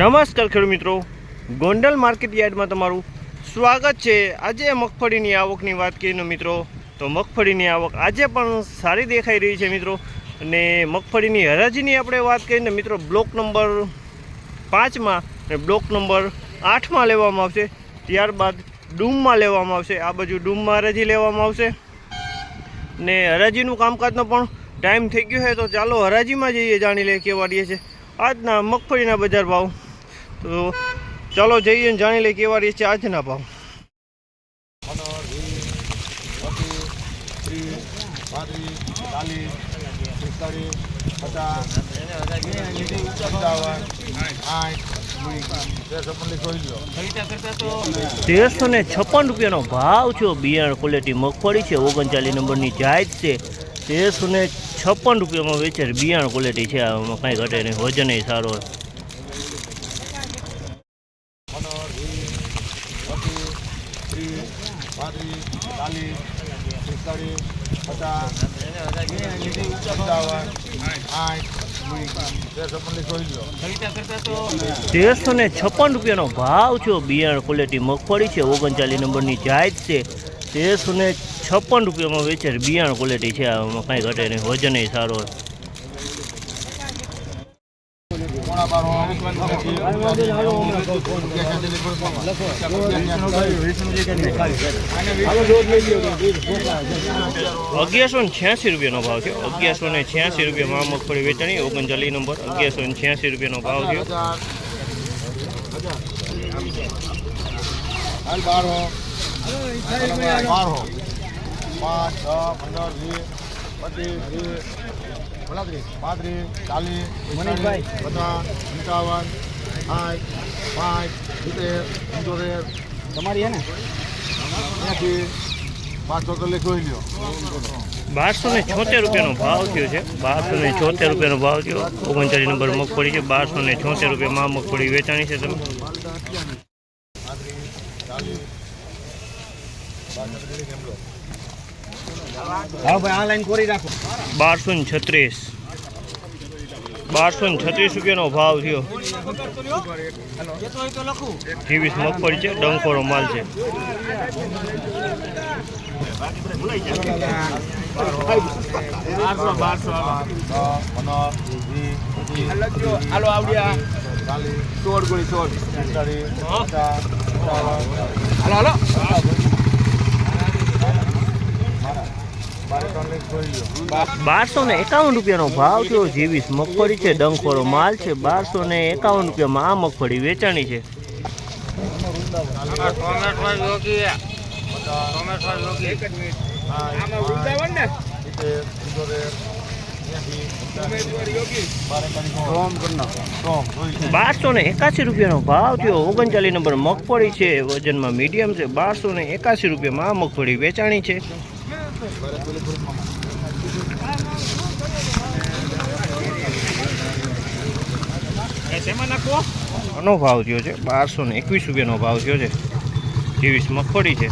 નમસ્કાર ખેડૂત મિત્રો. ગોંડલ માર્કેટ યાર્ડમાં તમારું સ્વાગત છે. આજે મગફળીની આવકની વાત કરીને મિત્રો, તો મગફળીની આવક આજે પણ સારી દેખાઈ રહી છે મિત્રો. અને મગફળીની હરાજીની આપણે વાત કરીને મિત્રો, બ્લોક નંબર પાંચમાં અને બ્લોક નંબર આઠમાં લેવામાં આવશે. ત્યારબાદ ડૂમમાં લેવામાં આવશે. આ બાજુ ડૂમમાં હરાજી લેવામાં આવશે. ને હરાજીનું કામકાજનો પણ ટાઈમ થઈ ગયો છે. તો ચાલો હરાજીમાં જઈએ, જાણી લઈએ કેવા છે. આજના મગફળીના બજાર ભાવ તો ચાલો જઈએ ને જાણી લઈએ કેવા રહે છે આજના ભાવ. ત્રીસ ને છપ્પન રૂપિયાનો ભાવ છે. બિયારણ ક્વોલિટી મગફળી છે. ઓગણચાલીસ નંબરની જાત છે. તેરસો ને છપ્પન રૂપિયામાં વેચે બિયારણ ક્વોલિટી છે. આમાં કાંઈ ઘટે નહીં. વજન સારો પંદર વીસ પચીસ ત્રીસ પાંત્રીસ ચાલીસ પિસ્તાળીસ પચાસ પંચાવન આઠ તેરસો ને છપ્પન રૂપિયાનો ભાવ છે બિયારણ ક્વોલિટી મગફળી છે ઓગણચાલીસ નંબરની જાત છે. તેરસો ને છપ્પન રૂપિયામાં વેચે બિયારણ ક્વોલિટી છે. આમાં કાંઈ ઘટે નહીં વજનય સારો અગિયારસો ને છ્યાસી રૂપિયાનો ભાવ છે અગિયારસો ને છ્યાસી રૂપિયામાં મગફળી વેચાણી, ઓગણચાલીસ નંબર. અગિયારસો ને છ્યાસી રૂપિયાનો ભાવ છે હો બાર હો પાંચ છ પંદર, વીસ. વીસ પાંત્રીસ પાંચ સિત્તેર પંચોતેર તમારી હે ને બારસો છોતેર રૂપિયાનો ભાવ થયો છે. બારસો ને છોતેર રૂપિયાનો ભાવ થયો. ઓગણચાલીસ નંબર મગફળી છે. બારસો ને છોતેર રૂપિયામાં મગફળી વેચાણી છે તમે. ચાલીસ હા ભાઈ આ લાઈન કોરી રાખો. બારસો ને છત્રીસ. બારસો ને છત્રીસ રૂપિયાનો ભાવ થયો. ત્રેવીસ મગફળી છે ડંકોરો માલ છે. સોળ ગુણી સોળ હાલો હાલો. બારસો ને એકાવન રૂપિયાનો ભાવ થયો. જેવી મગફળી છે, ડંખોરો માલ છે, બારસો ને એકાવન રૂપિયામાં આ મગફળી વેચાણી છે. બારસો ને એકાસી રૂપિયાનો ભાવ થયો. ઓગણચાલીસ નંબર મગફળી છે, વજનમાં મીડિયમ છે, બારસો ને એકાસી રૂપિયામાં આ મગફળી વેચાણી છે. આનો ભાવ થયો છે બારસો ને એકવીસ રૂપિયાનો ભાવ થયો છે. ત્રેવીસ મગફળી છે.